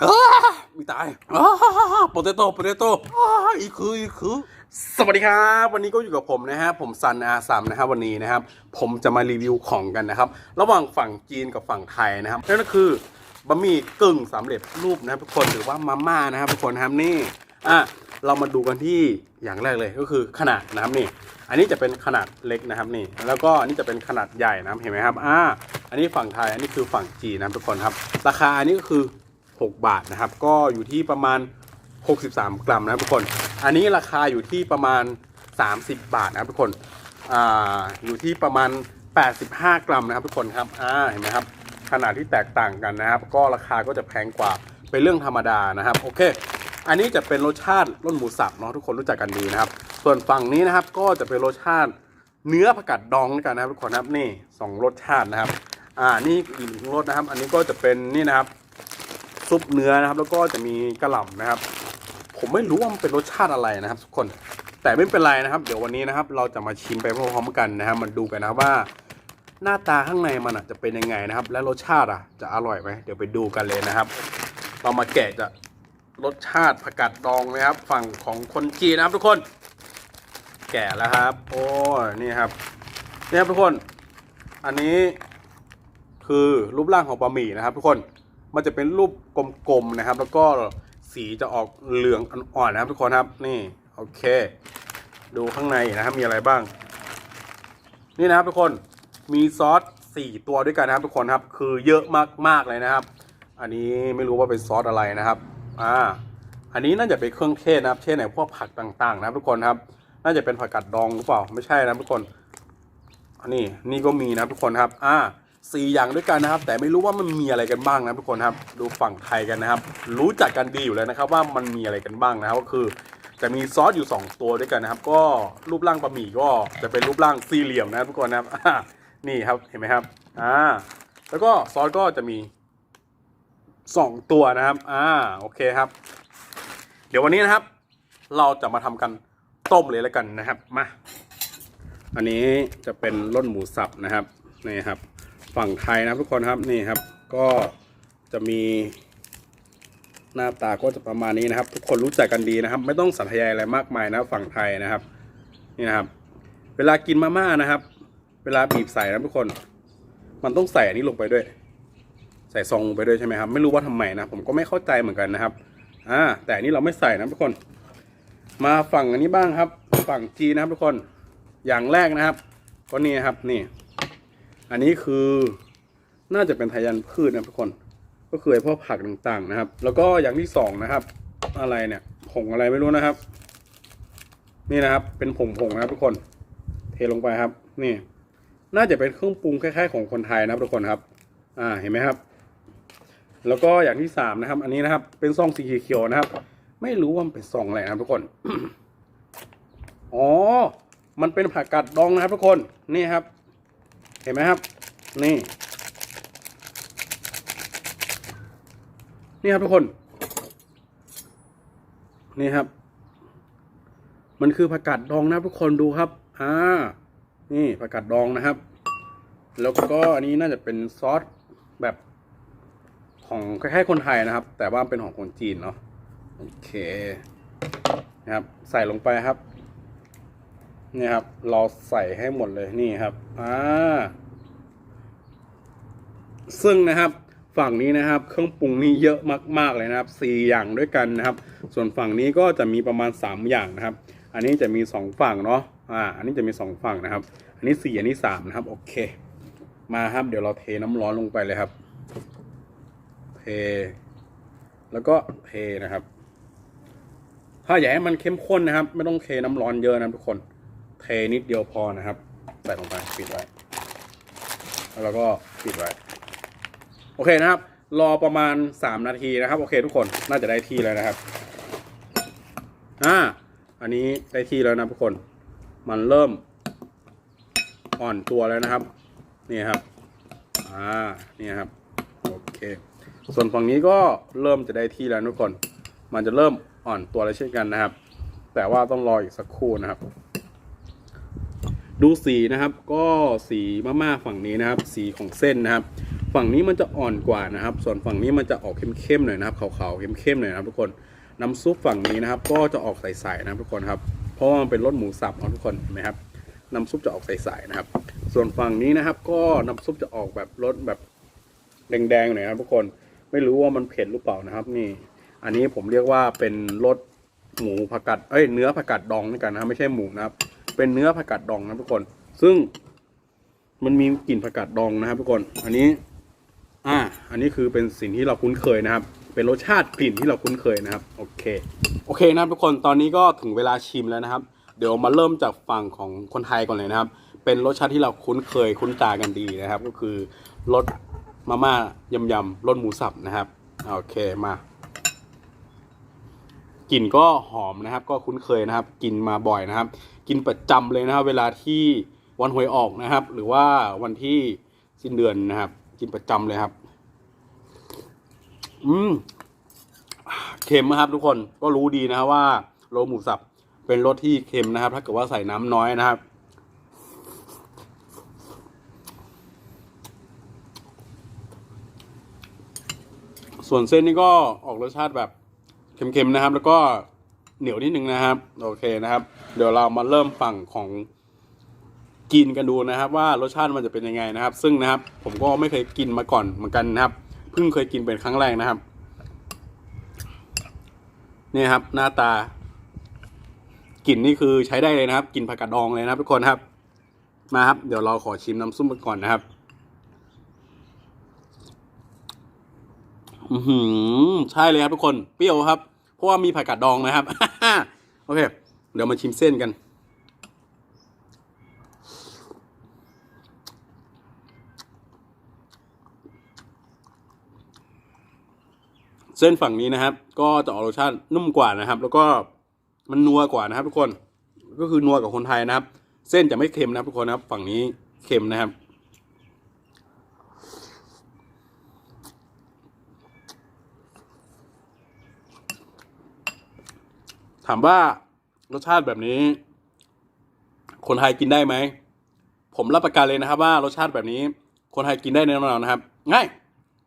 อ้ามีตายอ้าโปเตโต้โปเตโต้อ้าอีกคืออีกคือ สวัสดีครับ วันนี้ก็อยู่กับผมนะฮะ ผมซันอาสามนะครับวันนี้นะครับ ผมจะมารีวิวของกันนะครับ ระหว่างฝั่งจีนกับฝั่งไทยนะครับ นั่นก็คือบะหมี่กึ่งสำเร็จรูปนะครับทุกคน หรือว่ามาม่านะครับทุกคนนะครับนี่ อะ เรามาดูกันที่อย่างแรกเลยก็คือขนาดนะครับนี่ อันนี้จะเป็นขนาดเล็กนะครับนี่ แล้วก็อันนี้จะเป็นขนาดใหญ่นะครับเห็นไหมครับ อ่า อันนี้ฝั่งไทย อันนี้คือฝั่งจีนนะครับทุกคนครับ ราคาอันนี้ก็คือ 6 บาทนะครับ ก็อยู่ที่ประมาณ 63 กรัมนะทุกคน อันนี้ราคาอยู่ที่ประมาณ 30 บาทนะครับทุกคนอ่าอยู่ที่ประมาณ 85 กรัมนะครับทุกคนครับอ่าเห็นไหมครับขนาดที่แตกต่างกันนะครับ ก็ราคาก็จะแพงกว่าเป็นเรื่องธรรมดานะครับโอเค อันนี้จะเป็นรสชาติรสหมูสับเนาะทุกคนรู้จักกันดีนะครับ ส่วนฝั่งนี้นะครับก็จะเป็นรสชาติเนื้อผักกาดดองด้วยกันนะครับทุกคนครับนี่สองรสชาตินะครับ อ่านี่อีกหนึ่งรสนะครับ อันนี้ก็จะเป็นนี่นะครับ ซุปเนื้อนะครับ แล้วก็จะมีกระหล่ำนะครับ ผมไม่รู้ว่ามันเป็นรสชาติอะไรนะครับ ทุกคน แต่ไม่เป็นไรนะครับ เดี๋ยววันนี้นะครับ เราจะมาชิมไปพร้อมๆกันนะครับมาดูกันนะว่า หน้าตาข้างในมันจะเป็นยังไงนะครับ และรสชาติอะจะอร่อยไหมเดี๋ยวไปดูกันเลยนะครับ เรามาแกะจะรสชาติผักกาดดองนะครับ ฝั่งของคนจีนนะครับทุกคน แกะแล้วครับ โอ้นี่ครับนี่ครับทุกคน อันนี้คือรูปร่างของบะหมี่นะครับ ทุกคน มันจะเป็นรูปกลมๆนะครับ แล้วก็สีจะออกเหลืองอ่อนๆนะครับทุกคนครับนี่โอเค ดูข้างในนะครับมีอะไรบ้าง นี่นะครับทุกคนมีซอสสี่ตัวด้วยกันนะครับทุกคนครับคือเยอะมากๆเลยนะครับ อันนี้ไม่รู้ว่าเป็นซอสอะไรนะครับอ่าอันนี้น่าจะเป็นเครื่องเทศนะครับเช่นไหนพวกผักต่างๆ นะครับทุกคนครับ น่าจะเป็นผักกาดดองหรือเปล่าไม่ใช่นะทุกคนอันนี้นี่ก็มีนะครับทุกคนครับ อ่า สี่อย่างด้วยกันนะครับ แต่ไม่รู้ว่ามันมีอะไรกันบ้างนะทุกคนครับ ดูฝั่งไทยกันนะครับ รู้จักกันดีอยู่แล้วนะครับ ว่ามันมีอะไรกันบ้างนะครับก็คือ จะมีซอสอยู่ 2 ตัวด้วยกันนะครับ ก็รูปร่างบะหมี่ก็จะเป็นรูปร่างสี่เหลี่ยมนะครับทุกคนนะครับนี่ครับเห็นไหมครับอ่าแล้วก็ซอสก็จะมี 2 ตัวนะครับอ่าโอเคครับ เดี๋ยววันนี้นะครับ เราจะมาทำกันต้มเลยแล้วกันนะครับมาอันนี้จะเป็นร่นหมูสับนะครับนี่ครับ ฝั่งไทยนะครับทุกคนครับนี่ครับ ก็จะมีหน้าตาก็จะประมาณนี้นะครับ ทุกคนรู้จักกันดีนะครับ ไม่ต้องสัญญาอะไรมากมายนะฝั่งไทยนะครับนี่นะครับ เวลากินมาม่านะครับ เวลาบีบใส่นะทุกคน มันต้องใส่อันนี้ลงไปด้วย ใส่ซองลงไปด้วยใช่ไหมครับ ไม่รู้ว่าทำไมนะผมก็ไม่เข้าใจเหมือนกันนะครับอ่าแต่อันนี้เราไม่ใส่นะทุกคน มาฝั่งอันนี้บ้างครับ ฝั่งจีนะครับทุกคนอย่างแรกนะครับ ก็นี่ครับนี่ อันนี้คือน่าจะเป็นทายันพืชนะทุกคน ก็คือไอ้พวกผักต่างๆนะครับ แล้วก็อย่างที่สองนะครับ อะไรเนี่ยผงอะไรไม่รู้นะครับ นี่นะครับ เป็นผงผงๆนะครับทุกคน เทลงไปครับ นี่ น่าจะเป็นเครื่องปรุงคล้ายๆของคนไทยนะครับทุกคนครับ อ่าเห็นไหมครับ แล้วก็อย่างที่สามนะครับ อันนี้นะครับ เป็นซองสีเขียวนะครับ ไม่รู้ว่ามันเป็นซองอะไรนะครับทุกคน อ๋อ มันเป็นผักกาดดองนะครับทุกคน นี่ครับ เห็นไหมครับ นี่ นี่ครับทุกคน นี่ครับ มันคือผักกาดดองนะครับทุกคนดูครับ อ่า นี่ผักกาดดองนะครับ แล้วก็อันนี้น่าจะเป็นซอสแบบของคล้ายๆคนไทยนะครับ แต่ว่าเป็นของคนจีนเนาะโอเคนะครับ ใส่ลงไปครับ นี่ครับ เราใส่ให้หมดเลยนี่ครับอ่าซึ่งนะครับฝั่งนี้นะครับ เครื่องปรุงนี่เยอะมาก ๆ เลยนะครับสี่อย่างด้วยกันนะครับ ส่วนฝั่งนี้ก็จะมีประมาณสามอย่างนะครับ อันนี้จะมีสองฝั่งเนาะอ่า อันนี้จะมีสองฝั่งนะครับ อันนี้สี่อันนี้สามนะครับ โอเค มาครับ เดี๋ยวเราเทน้ำร้อนลงไปเลยครับ เท แล้วก็เทนะครับ ถ้าอยากให้มันเข้มข้นนะครับ ไม่ต้องเทน้ำร้อนเยอะนะทุกคน เทนิดเดียวพอนะครับ ใส่ลงไปปิดไว้ แล้วก็ปิดไว้ โอเคนะครับ รอประมาณ 3 นาทีนะครับ โอเค ทุกคนน่าจะได้ที่แล้วนะครับ อ่า อันนี้ได้ที่แล้วนะทุกคน มันเริ่มอ่อนตัวแล้วนะครับ นี่ครับ อ่า นี่ครับ โอเค ส่วนฝั่งนี้ก็เริ่มจะได้ที่แล้วทุกคน มันจะเริ่มอ่อนตัวแล้วเช่นกันนะครับ แต่ว่าต้องรออีกสักครู่นะครับ ดูสีนะครับก็สีมาม่าฝั่งนี้นะครับ สีของเส้นนะครับ ฝั่งนี้มันจะอ่อนกว่านะครับ ส่วนฝั่งนี้มันจะออกเข้มๆหน่อยนะครับขาวๆเข้มๆหน่อยนะครับทุกคนน้ำซุปฝั่งนี้นะครับ ก็จะออกใสๆนะครับทุกคนครับเพราะว่ามันเป็นรสหมูสับนะทุกคนเห็นไหมครับน้ำซุปจะออกใสๆนะครับ ส่วนฝั่งนี้นะครับ ก็น้ำซุปจะออกแบบรสแบบแดงๆหน่อยนะครับทุกคนไม่รู้ว่ามันเผ็ดหรือเปล่านะครับ นี่ อันนี้ผมเรียกว่าเป็นรสหมูผักกัดเอ้ยเนื้อผักกัดดองนี่กันนะไม่ใช่หมูนะครับ เป็นเนื้อผักกัดดองนะทุกคน ซึ่งมันมีกลิ่นผักกัดดองนะครับ ทุกคน อันนี้ อ่า อันนี้คือเป็นสิ่งที่เราคุ้นเคยนะครับ เป็นรสชาติกลิ่นที่เราคุ้นเคยนะครับ โอเค โอเคนะครับทุกคน ตอนนี้ก็ถึงเวลาชิมแล้วนะครับ เดี๋ยวมาเริ่มจากฝั่งของคนไทยก่อนเลยนะครับ เป็นรสชาติที่เราคุ้นเคยคุ้นตากันดีนะครับ ก็คือรสมาม่ายำยำๆรสหมูสับนะครับ โอเค มา กลิ่นก็หอมนะครับ ก็คุ้นเคยนะครับ กินมาบ่อยนะครับ กินประจำเลยนะครับ เวลาที่วันหวยออกนะครับ หรือว่าวันที่สิ้นเดือนนะครับ กินประจำเลยครับ อืมเค็มนะครับ ทุกคนก็รู้ดีนะครับว่าโรหมูสับเป็นรสที่เค็มนะครับ ถ้าเกิดว่าใส่น้ำน้อยนะครับส่วนเส้นนี่ก็ออกรสชาติแบบ เค็มๆนะครับ แล้วก็เหนียวนิดนึงนะครับ โอเคนะครับ เดี๋ยวเรามาเริ่มฝั่งของกินกันดูนะครับ ว่ารสชาติมันจะเป็นยังไงนะครับ ซึ่งนะครับ ผมก็ไม่เคยกินมาก่อนเหมือนกันนะครับเพิ่งเคยกินเป็นครั้งแรกนะครับนี่ครับ หน้าตากลิ่นนี่คือใช้ได้เลยนะครับกลิ่นผักกาดดองเลยนะครับ ทุกคนครับ มาครับ เดี๋ยวเราขอชิมน้ำซุปกันก่อนนะครับ อือหือใช่เลยครับทุกคน เปรี้ยวครับ ราะว่ามีผักกาดดองนะครับ โอเค เดี๋ยวมาชิมเส้นกัน เส้นฝั่งนี้นะครับ ก็จะออกรสชาตินุ่มกว่านะครับ แล้วก็มันนัวกว่านะครับ ทุกคน ก็คือนัวกับคนไทยนะครับ เส้นจะไม่เค็มนะครับทุกคนนะครับ ฝั่งนี้เค็มนะครับ ถามว่ารสชาติแบบนี้ คนไทยกินได้ไหม ผมรับประกันเลยนะครับ ว่ารสชาติแบบนี้ คนไทยกินได้แน่นอนนะครับ ง่าย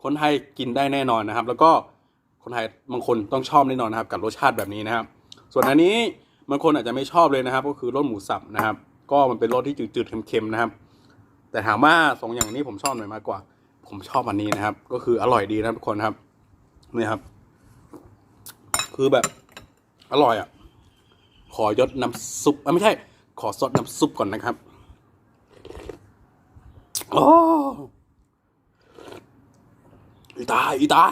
คนไทยกินได้แน่นอนนะครับ แล้วก็คนไทยบางคนต้องชอบแน่นอนนะครับ กับรสชาติแบบนี้นะครับ ส่วนอันนี้บางคนอาจจะไม่ชอบเลยนะครับ ก็คือรสหมูสับนะครับ ก็มันเป็นรสที่จืดๆเค็มๆนะครับ แต่ถามว่าสองอย่างนี้ผมชอบหน่มากกว่า ผมชอบอันนี้นะครับ ก็คืออร่อยดีนะทุกคนครับนี่ครับ คือแบบ อร่อยอะ ขอยดน้ำซุปอะไม่ใช่ ขอซดน้ำซุปก่อนนะครับโอ้อีตายอีตาย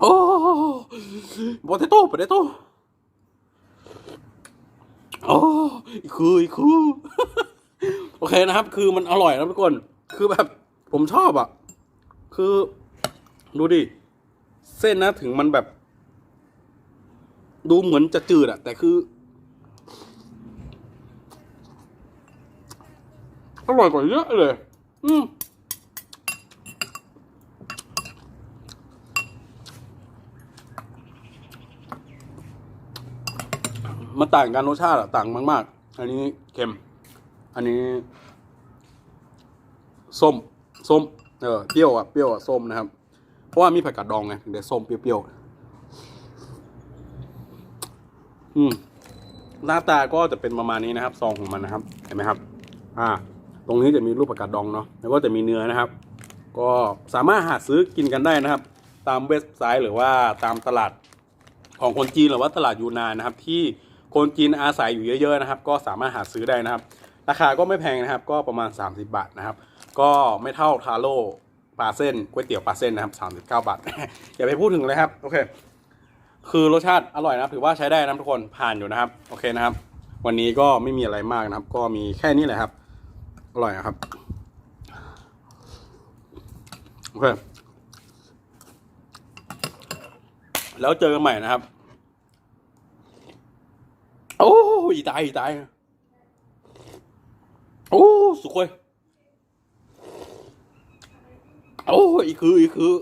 โอ้โปเตโต้โปเตโต้โอ้อีคืออีคือ โอเคนะครับ คือมันอร่อยนะทุกคน คือแบบ ผมชอบอะ คือ ดูดิ เส้นนะถึงมันแบบ ดูเหมือนจะจืดอะแต่คือ อร่อยกว่าเยอะเลย อืมมันต่างกันรสชาติอะต่างมาก ๆ อันนี้เค็ม อันนี้ ส้ม ส้ม เออ เปรี้ยวอะเปรี้ยวอะส้มนะครับ เพราะว่ามีผักกาดดองไงถึงได้ส้มเปรี้ยวๆ อืมหน้าตาก็จะเป็นประมาณนี้นะครับ ซองของมันนะครับ เห็นไหมครับ อ่า ตรงนี้จะมีรูปประกาศดองเนาะ แล้วก็จะมีเนื้อนะครับ ก็สามารถหาซื้อกินกันได้นะครับ ตามเว็บไซต์หรือว่าตามตลาดของคนจีนหรือว่าตลาดยูนานนะครับ ที่คนจีนอาศัยอยู่เยอะๆนะครับ ก็สามารถหาซื้อได้นะครับ ราคาก็ไม่แพงนะครับ ก็ประมาณ 30 บาทนะครับ ก็ไม่เท่าทาโร่ปลาเส้นก๋วยเตี๋ยวปลาเส้นนะครับ39 บาท อย่าไปพูดถึงเลยครับ โอเค คือรสชาติอร่อยนะครับ ถือว่าใช้ได้นะทุกคนผ่านอยู่นะครับ โอเคนะครับ วันนี้ก็ไม่มีอะไรมากนะครับ ก็มีแค่นี้แหละครับ อร่อยนะครับโอเคแล้วเจอกันใหม่นะครับ โอ้อีตายอีตายโอ้สุดเลยโอ้อีคืออีคือ